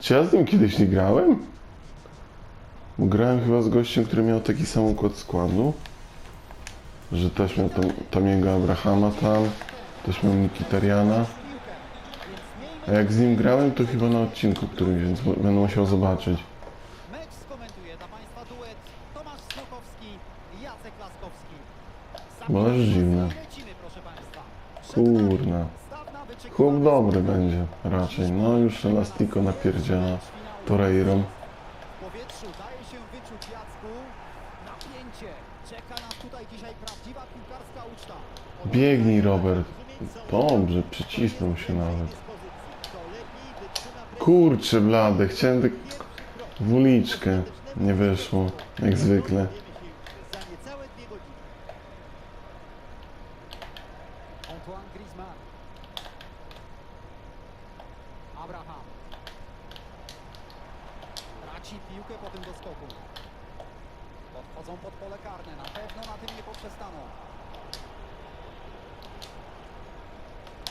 Czy ja z nim kiedyś nie grałem? Bo grałem chyba z gościem, który miał taki sam układ składu. Że też miał tam, tam jego Abrahama tam, też miał Mikitariana. A jak z nim grałem, to chyba na odcinku którymś, więc będę musiał zobaczyć. Mecz skomentuje dla Państwa duet Tomasz Smokowski i Jacek Laskowski. Bo też dziwne. Kurna. Chłop dobry będzie raczej. No już Elastiko napierdziela Torreirą. W powietrzu daje się wyczuć Jacku. Napięcie. Czeka nas tutaj dzisiaj prawdziwa piłkarska uczta. Biegnij Robert. Dobrze, przycisnął się nawet. Kurczę blade, chciałem tak w uliczkę. Nie wyszło, jak zwykle. Za niecałe dwie godziny. Antoine Griezmann. Abraham. Traci piłkę po tym doskoku. Podchodzą pod pole karne. Na pewno na tym nie poprzestaną.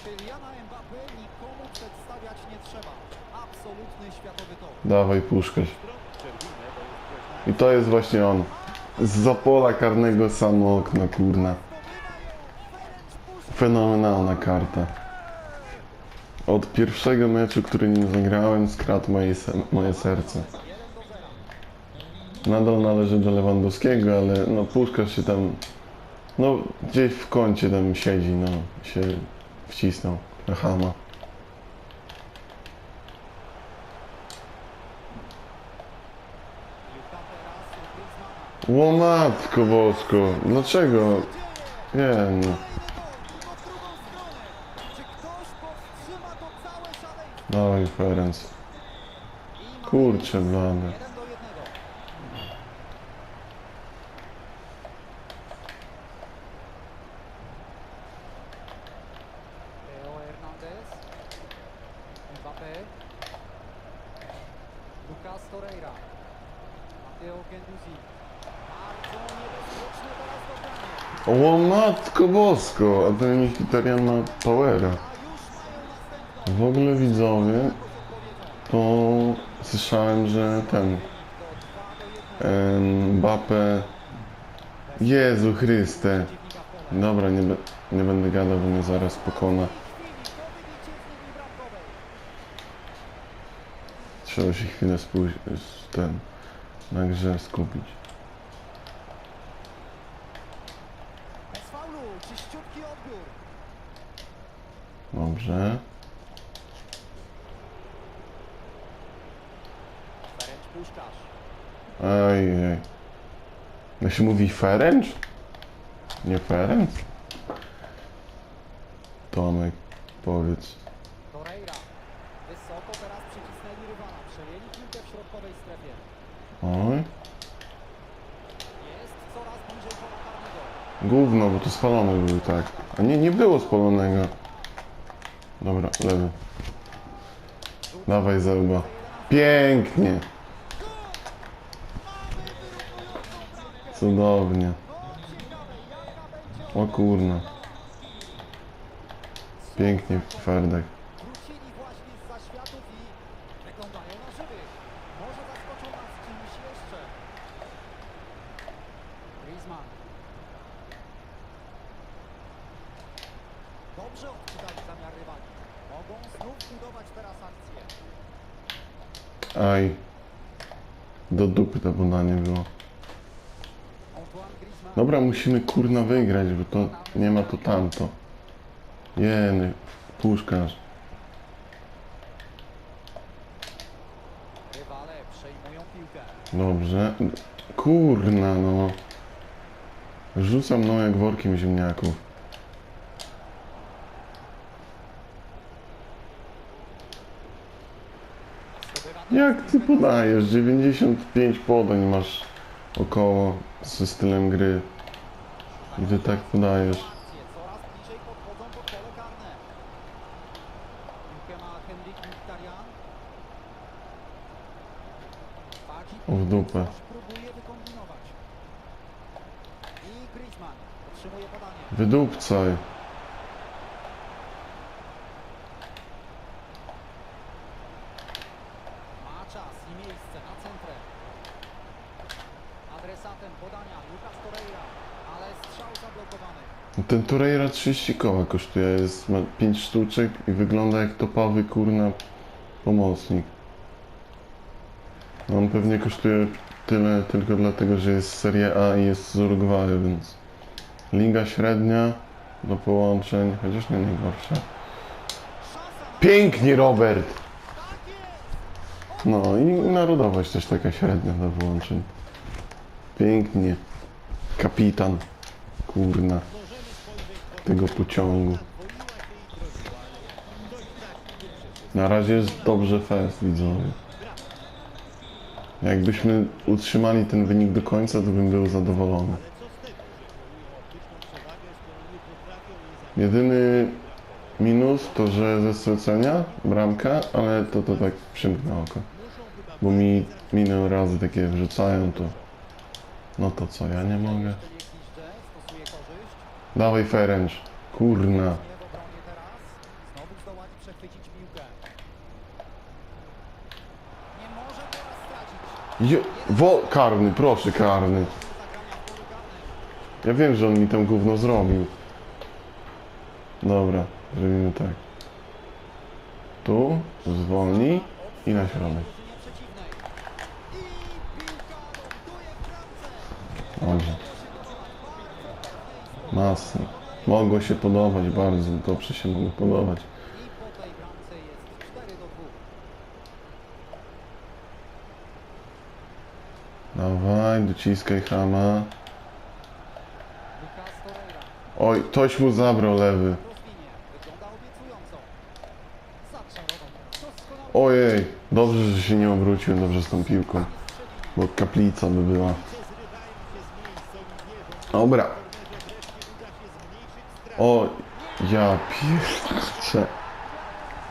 Kyliana Mbappé nikomu przedstawiać nie trzeba. Absolutny światowy top. Puszkasz. I to jest właśnie on. Z pola karnego samo okno, kurna. Fenomenalna karta. Od pierwszego meczu, który nim zagrałem, skradł moje, moje serce. Nadal należy do Lewandowskiego, ale no Puszkarz się tam, no gdzieś w kącie tam siedzi, no się wcisnął na. Piłka teraz u Griezmana. Ło matko bosko, dlaczego? Nie no. Ferenc. I mamy Kurczę blade. jeden do jednego. Teo Hernandez. Mbappé. Lucas Torreira. Mateo Genduzi. Bardzo niebezpieczne teraz dogranie. O matko bosko, a ten Mkhitaryan ma powera. W ogóle widzowie, to słyszałem, że ten Mbappe... Jezu Chryste. Dobra, nie, nie będę gadał, bo mnie zaraz pokona. Trzeba się chwilę spójrzeć, ten, na grze skupić. Dobrze. Ferenc Puszkarz. Ej, ej. Jak się mówi Ferenc? Nie Ferenc? Tomek, powiedz. Torreira. Wysoko teraz przycisnęli rywala. Przejęli piłkę w środkowej strefie. Oj. Jest coraz bliżej pola karnego. Gówno, bo to spalone były, tak. A nie, nie było spalonego. Dobra, lewy. Dawaj Zełba. Pięknie. Cudownie. O kurna. Pięknie, Ferdek. Wrócili właśnie z zaświatów i wyglądają na żywych. Może zaskoczą nas czymś jeszcze. Griezmann. Dobrze odczytali zamiar rywali. Mogą znów budować teraz akcję. Aj. Do dupy to podanie było. Antoine Griezmann. Dobra, musimy kurna wygrać, bo to nie ma to tamto. Jeny, puszkarz. Dobrze. Kurna no. Rzucam mną jak workiem ziemniaków. Jak ty podajesz? 95 podań masz około ze stylem gry. Ty tak podajesz. O, w dupę. Wydupcaj. Adresatem podania Lucas Torreira. Ten Torreira 30 koła kosztuje, jest, ma 5 sztuczek i wygląda jak topowy kurna pomocnik. On pewnie kosztuje tyle tylko dlatego, że jest Serie A i jest z Uruguayu, więc liga średnia do połączeń, chociaż nie najgorsza. Pięknie Robert! No i narodowość też taka średnia do połączeń. Pięknie. Kapitan. Kurna. Tego pociągu. Na razie jest dobrze fest, widzowie. Jakbyśmy utrzymali ten wynik do końca, to bym był zadowolony. Jedyny minus to, że ze stracenia bramka, ale to to tak przymknę oko. Bo mi minę razy takie wrzucają, to no to co, ja nie mogę. Dawaj Ferenc, kurna. Je, wo, karny, proszę karny. Ja wiem, że on mi tam gówno zrobił. Dobra, zrobimy tak. Tu, zwolnij i na środek. Masny. Mogło się podobać bardzo, dobrze się mogło podobać. I po tej bramce jest 4 do 2. Dawaj, dociskaj Torreira. Oj, ktoś mu zabrał lewy. Ojej, dobrze, że się nie obróciłem dobrze z tą piłką. Bo kaplica by była. Dobra. O, ja pierczę.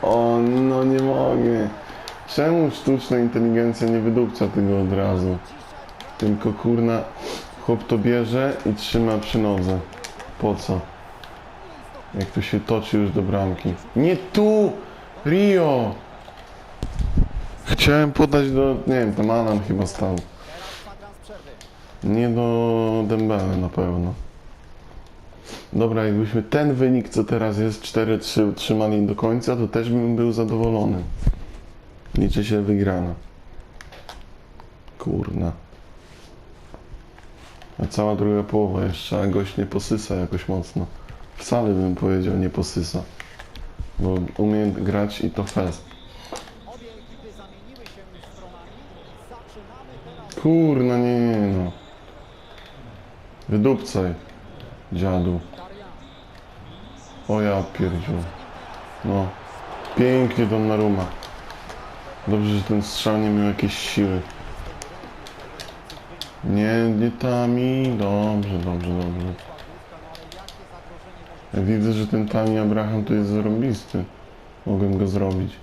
O, no nie mogę. Czemu sztuczna inteligencja nie wydupca tego od razu? Tylko kurna, chłop to bierze i trzyma przy nodze. Po co? Jak to się toczy już do bramki. Nie tu! Rio! Chciałem podać do, nie wiem, tam Alan chyba stał. Nie do Dembele na pewno. Dobra, jakbyśmy ten wynik, co teraz jest 4-3 utrzymali do końca, to też bym był zadowolony. Liczy się wygrana. Kurna. A cała druga połowa jeszcze, a gość nie posysa jakoś mocno. Wcale bym powiedział nie posysa. Bo umie grać i to fest. Kurna, nie, nie, no. Wydupcaj, dziadu. O ja pierdziu. No. Pięknie Donnarumma. Dobrze, że ten strzał nie miał jakiejś siły. Nie, nie tami. Dobrze, dobrze, dobrze. Ja widzę, że ten Tami Abraham tu jest zarąbisty. Mogłem go zrobić.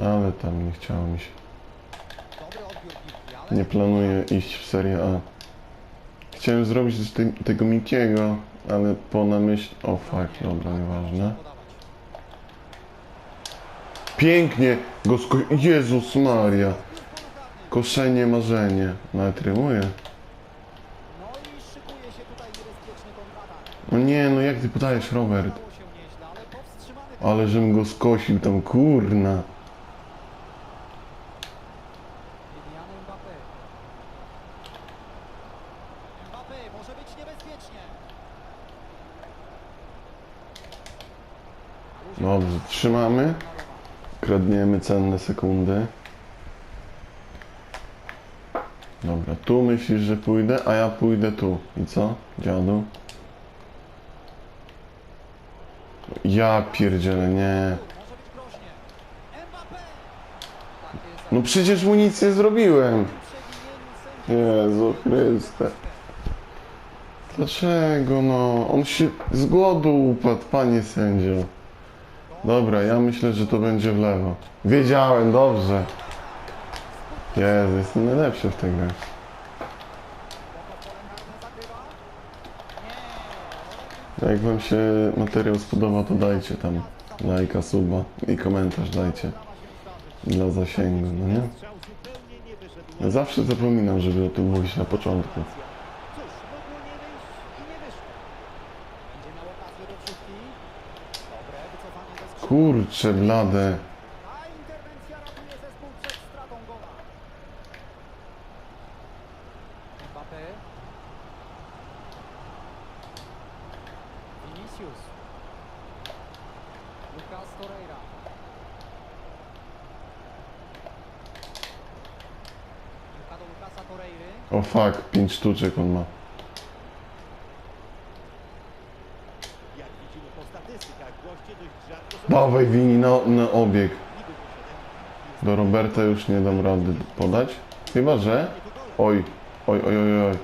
Ale tam nie chciało mi się. Nie planuję iść w Serie A. Chciałem zrobić te, tego Mikiego, ale po na myśl... O fuck, dobra, nieważne. Pięknie go sko... Jezus Maria. Koszenie, marzenie. Nawet rymuje. No nie, no jak ty podajesz, Robert? Ale żem go skosił tam, kurna. Dobrze, trzymamy. Kradniemy cenne sekundy. Dobra, tu myślisz, że pójdę, a ja pójdę tu. I co, dziadu? Ja pierdzielę, nie. No przecież mu nic nie zrobiłem. Jezu Chryste. Dlaczego no? On się z głodu upadł, panie sędzio. Dobra, ja myślę, że to będzie w lewo. Wiedziałem, dobrze. Jezu, jestem najlepszy w tej grze. Jak wam się materiał spodobał, to dajcie tam lajka, suba i komentarz dajcie. dla zasięgu, no nie? Ja zawsze zapominam, żeby o tym mówić na początku. Cóż, mogło nie wyjść i nie wyszło. Będzie miał okazję do wrzutki. Dobre wycofanie ze skrzydła. Kurcze blade. Ta interwencja ratuje zespół przed stratą gola. Mbappé. Vinicius. Lucas Torreira. Piłka Lucasa Torreiry. O fuck, 5 sztuczek on ma. Jak widzimy po statystykach, goście na, na obieg. Do Roberta już nie dam rady podać. Chyba, że... Oj, oj, oj, oj, oj.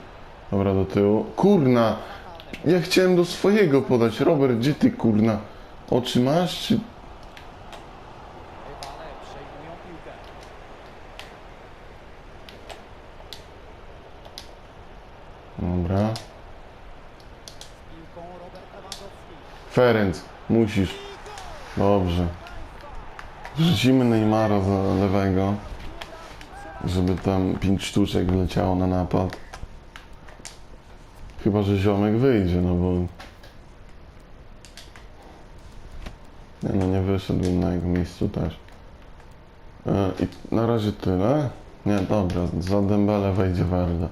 Dobra, do tyłu. Kurna! Ja chciałem do swojego podać. Robert, gdzie ty kurna? Oczy masz, czy... Dobra. Ferenc, musisz. Dobrze. Wrzucimy Neymara za lewego, żeby tam 5 sztuczek wleciało na napad. Chyba, że ziomek wyjdzie, no bo... Nie no, nie wyszedłbym na jego miejscu też. E, I na razie tyle. Nie, dobra, za Dembele wejdzie Werde.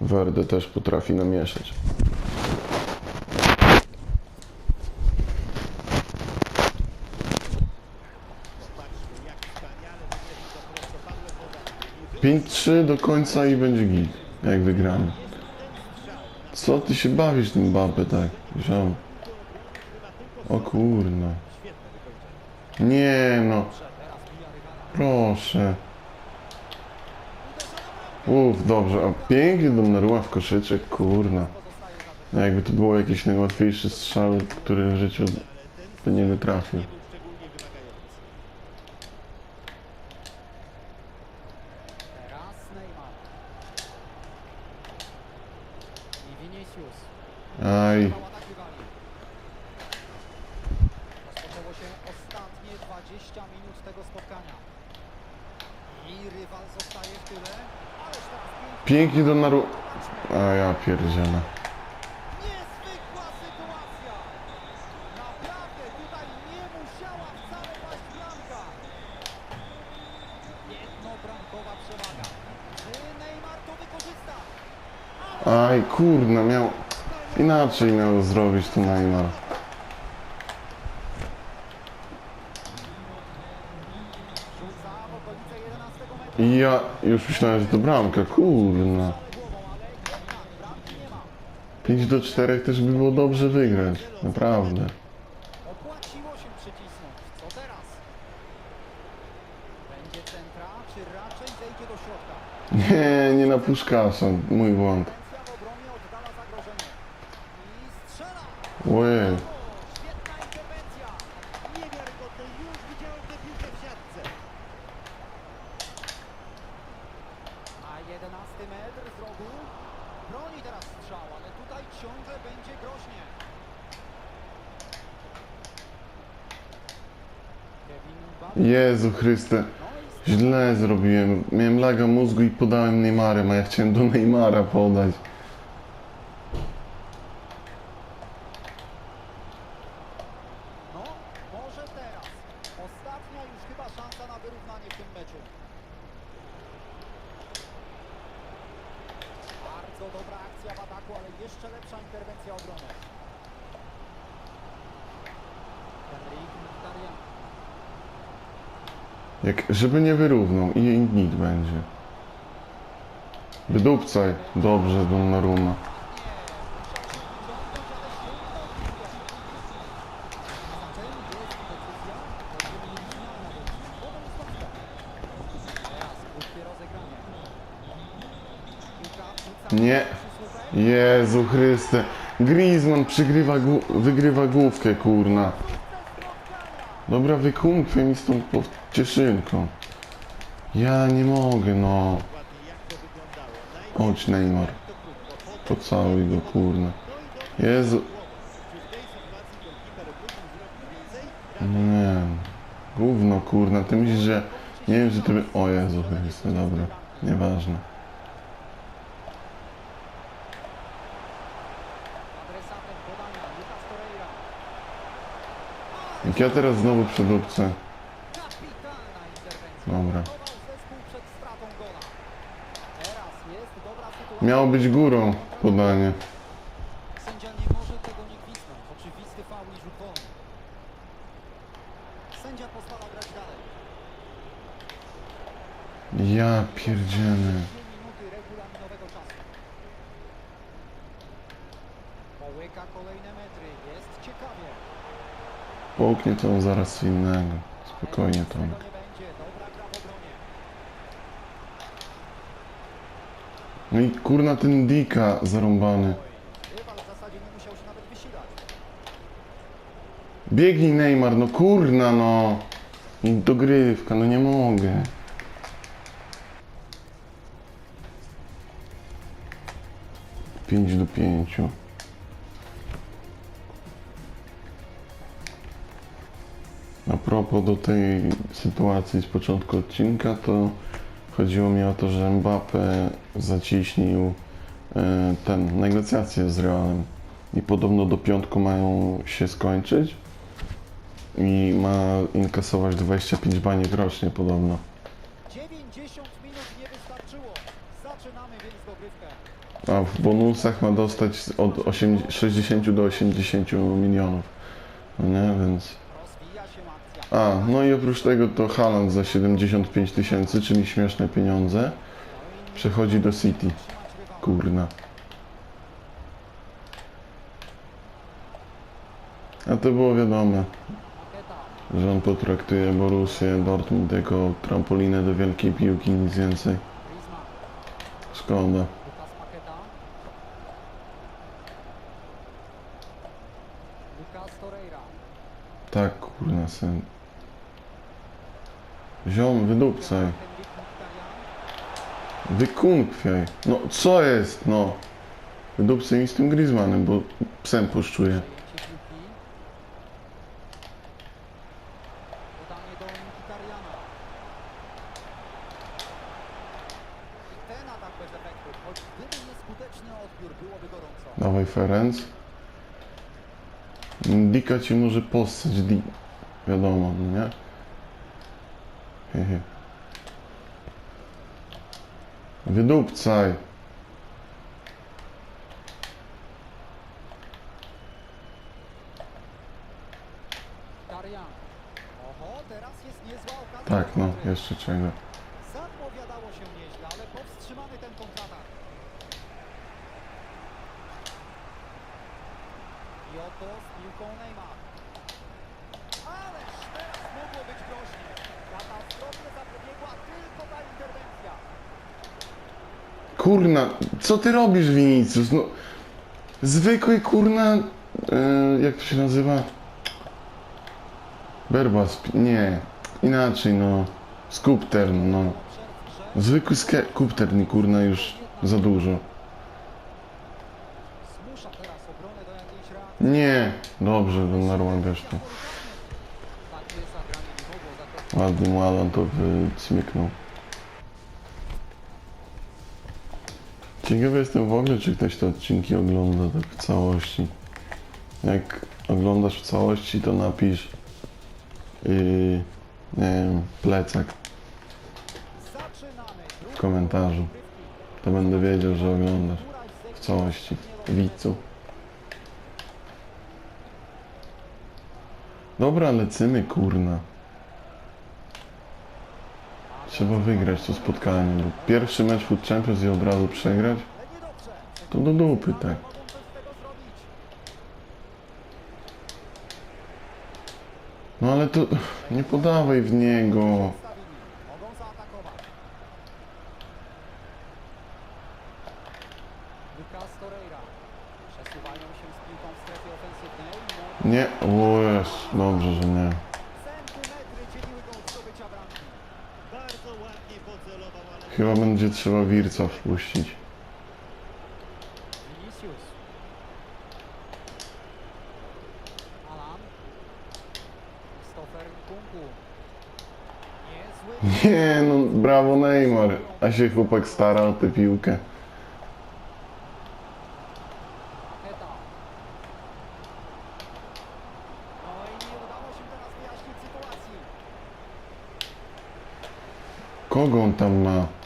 Werde też potrafi namieszać. Patrzmy, jak wspaniale wymierzył to prostopadłe podanie. 5-3 do końca i będzie git, jak wygramy. Co ty się bawisz tym babę tak, ziom? O kurna. Nie no, proszę. Uff, dobrze, a pięknie Donnarumma w koszyczek, kurna. No jakby to było jakieś najłatwiejsze strzały, które w życiu by nie wytrafił. Nie był szczególnie wymagający. Teraz Neymar. I Vinicius. Aj. Rozpoczęło się ostatnie 20 minut tego spotkania. I rywal zostaje w tyle. Ależ teraz pięknie. pięknie Donnarumma. A ja pierdzielę. Niezwykła sytuacja. Naprawdę tutaj nie musiała wcale paść bramka. Jednobramkowa przewaga. Czy Neymar to wykorzysta? Aj, kurna, miał... Inaczej miał zrobić to Neymar. Rzuca w okolice 11 metra. I ja już myślałem, że to bramka, kurna. Ale głową, ale jednak bramki nie ma. 5 do 4 też by było dobrze wygrać, naprawdę. Nie, nie na puszkasza, mój błąd. Mbappe. Jezu Chryste, źle zrobiłem. Miałem laga mózgu i podałem Neymarem, a ja chciałem do Neymara podać. No, może teraz. Ostatnia już chyba szansa na wyrównanie w tym meczu. Bardzo dobra akcja w ataku, ale jeszcze lepsza interwencja obrony. Jak, żeby nie wyrównał i nic będzie. Wydupcaj. Dobrze, Donnarumma. Nie. Jezu Chryste. Griezmann przygrywa, wygrywa główkę, kurna. Dobra, wykumkwie mi z tą cieszynką. Ja nie mogę, no. Chodź, Neymar. Pocałuj go, kurna. Jezu. Nie. Gówno, kurna, ty myślisz, że... Nie wiem, że ty. O Jezu Chryste, dobra. Nieważne. Adresatem podania Lucas Torreira. Jak ja teraz znowu przedupcę. Dobra. Miało być górą podanie. Sędzia nie może tego nie. Oczywisty faul i rzut wolny. Sędzia pozwala grać dalej. Ja pierdzielę. Połknie to zaraz innego. Spokojnie, Tomek. No i kurna ten Dika zarąbany. Biegnij Neymar, no kurna no. Dogrywka, no nie mogę. Pięć do pięciu. Propos do tej sytuacji z początku odcinka, to chodziło mi o to, że Mbappe zaciśnił e, ten negocjacje z Realem i podobno do piątku mają się skończyć i ma inkasować 25 baniek rocznie podobno. 90 minut nie wystarczyło. Zaczynamy więc dogrywkę. A w bonusach ma dostać od 8, 60 do 80 milionów. No nie, więc... A, no i oprócz tego to Haaland za 75 tysięcy, czyli śmieszne pieniądze, przechodzi do City. Kurna. A to było wiadome, że on potraktuje Borussię Dortmund jako trampolinę do wielkiej piłki, nic więcej. Szkoda. Tak, kurna syn. Ziom, wydupcaj. Wykunkwiaj. No, co jest, no? Wydupcaj mi z tym Griezmannem, bo psem gorąco. Dawaj Ferenc. Dika ci może postać, di... Wiadomo, no nie? Hehe. Wydupcaj. Niezła okazja. Tak, no, jeszcze czego. Zapowiadało się nieźle, ale powstrzymany ten kontratak. I oto z piłką Neymar. Ależ teraz mogło być groźnie. Katastrofę zapobiegła tylko ta interwencja. Kurna, co ty robisz, Vinicius? No, zwykły kurna, e, jak to się nazywa? Berbas, nie, inaczej, no, skupter, no, grze zwykły ske- kupter, nie kurna, już za dużo. zmusza teraz obronę do jakiejś reakcji. Nie, dobrze, Donnarumma wiesz to. Mu Alan to wycmyknął. Ciekawy jestem w ogóle, czy ktoś te odcinki ogląda tak w całości. Jak oglądasz w całości, to napisz yy, nie wiem, plecak w komentarzu. To będę wiedział, że oglądasz w całości. Widzu. Dobra, lecimy, kurna. Trzeba wygrać to spotkanie, bo pierwszy mecz Food Champions i od razu przegrać, to do dupy tak. No ale to nie podawaj w niego. No, Nie, o jest, dobrze, że nie. centymetry dzieliły go od zdobycia bramki. Bardzo ładnie pocelował, ale Chyba będzie trzeba Wirca wpuścić. Nie, no brawo Neymar. A się chłopak stara o tę piłkę. No. Kogo on tam ma?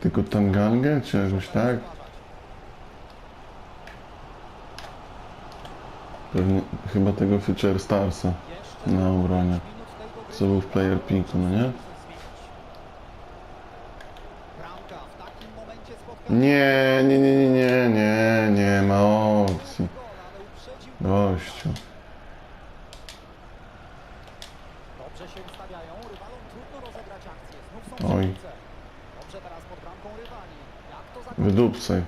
Tylko Tangangę, czy jakoś tak? Pewnie, chyba tego Future Starsa na obronie. Co był w player pinku, no nie? Nie, nie, nie, nie, nie, nie, nie ma opcji. Gościu. Dobrze Wydupcaj.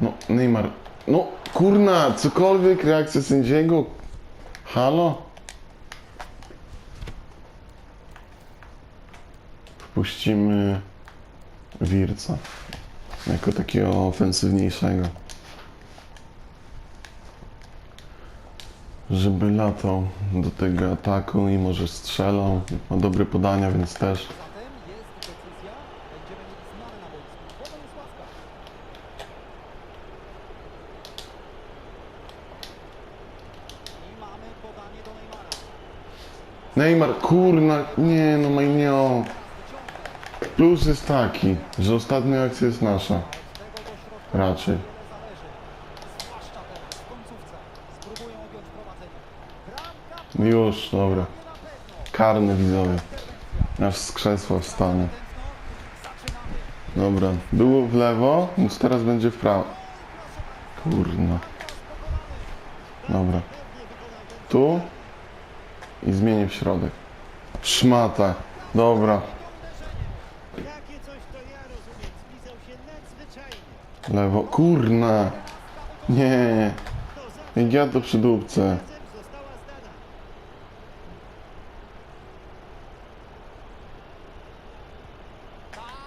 No, Neymar. No, kurna, cokolwiek, reakcja sędziego. Halo? Wpuścimy Wirca. Jako takiego ofensywniejszego. Żeby latał do tego ataku i może strzelał. Ma dobre podania, więc też. Zatem jest decyzja. Będziemy mieli zmianę na boisku. Woda jest ławka. I mamy podanie do Neymara. Neymar, kurna, nie no Majnio. Plus jest taki, że ostatnia akcja jest nasza. Raczej. Już, dobra. Karny widzowie. Aż z krzesła wstanę. Dobra, było w lewo, więc teraz będzie w prawo. Kurna. Dobra. Tu zmienię w środek. Szmata. Dobra, lewo. Kurna. Nie. Jak ja to przy dupce.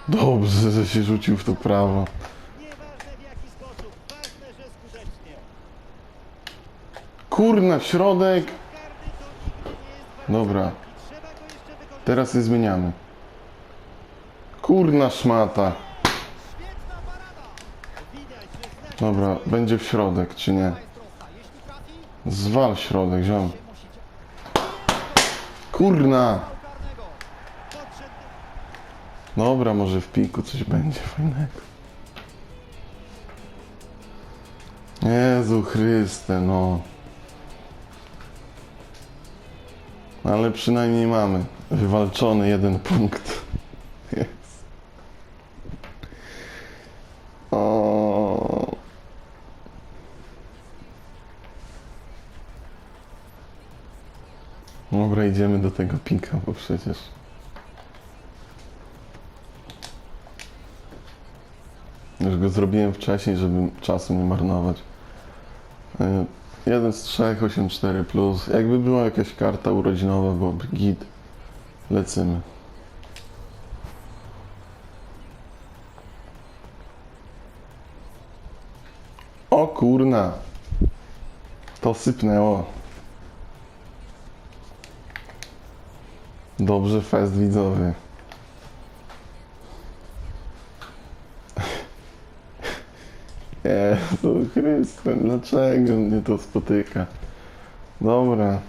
Dobrze, że się rzucił w to prawo. Kurna, środek. Dobra. Teraz je zmieniamy. Kurna szmata. Dobra, będzie w środek, czy nie? Zwal środek, ziom. Kurna. Dobra, może w piku coś będzie fajnego. Jezu Chryste, no. Ale przynajmniej mamy wywalczony jeden punkt. Jest. O. Dobra, idziemy do tego pika, bo przecież... Już go zrobiłem wcześniej, żeby czasu nie marnować. Jeden z trzech, 8-4 plus. Jakby była jakaś karta urodzinowa, byłoby git. Lecymy. O kurna! To sypnęło. Dobrze, fest widzowie. Jezu Chryste, dlaczego mnie to spotyka? Dobra.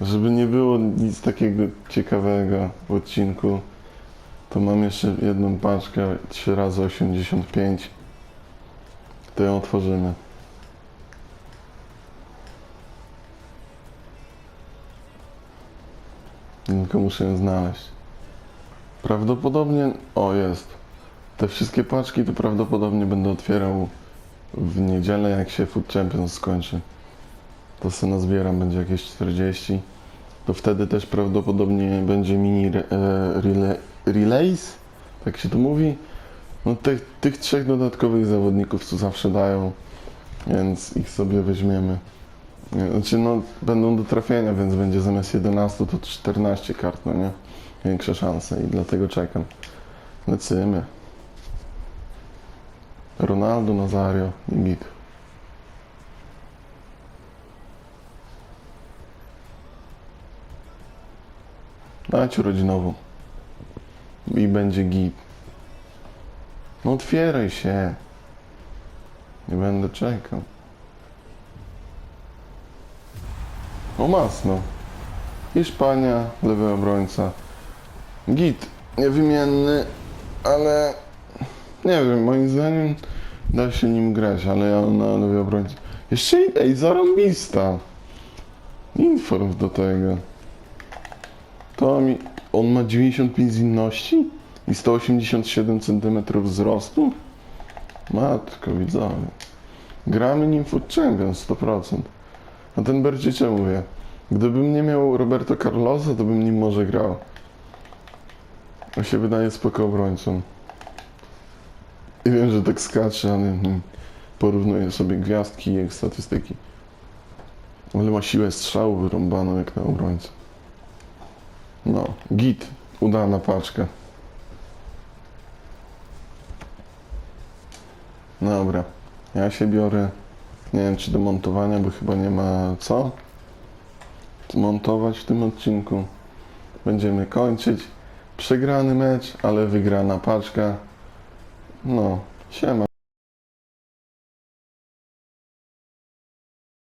Żeby nie było nic takiego ciekawego w odcinku, to mam jeszcze jedną paczkę 3 razy 85 To ją otworzymy. Tylko muszę ją znaleźć. Prawdopodobnie... O, jest. Te wszystkie paczki to prawdopodobnie będę otwierał w niedzielę, jak się Food Champions skończy. To sobie nazbieram, będzie jakieś 40. To wtedy też prawdopodobnie będzie mini re, e, rela, relays, tak się to mówi. No tych, tych trzech dodatkowych zawodników co zawsze dają, więc ich sobie weźmiemy. Znaczy no, będą do trafienia, więc będzie zamiast 11 to 14 kart, no nie? Większe szanse i dlatego czekam. Lecimy. Ronaldo, Nazario Git. Dać urodzinową. I będzie git. No otwieraj się. Nie będę czekał. O masno. Hiszpania, lewy obrońca. Git, niewymienny, ale nie wiem, moim zdaniem da się nim grać, ale ja na lewy obrońca. Jeszcze ej, zarąbista. Inform do tego. To mi, on ma 95 zwinności i 187 cm wzrostu? Matko widzowie. Gramy nim Food Champions 100%. A ten Bercicze mówię, gdybym nie miał Roberto Carlosa, to bym nim może grał. On się wydaje spoko obrońcą. I wiem, że tak skacze, ale mm, porównuję sobie gwiazdki i statystyki. Ale ma siłę strzału wyrąbaną jak na obrońcę. No, git. Udana paczka. Dobra. Ja się biorę. Nie wiem czy do montowania, bo chyba nie ma co montować w tym odcinku. Będziemy kończyć. Przegrany mecz, ale wygrana paczka. No, siema.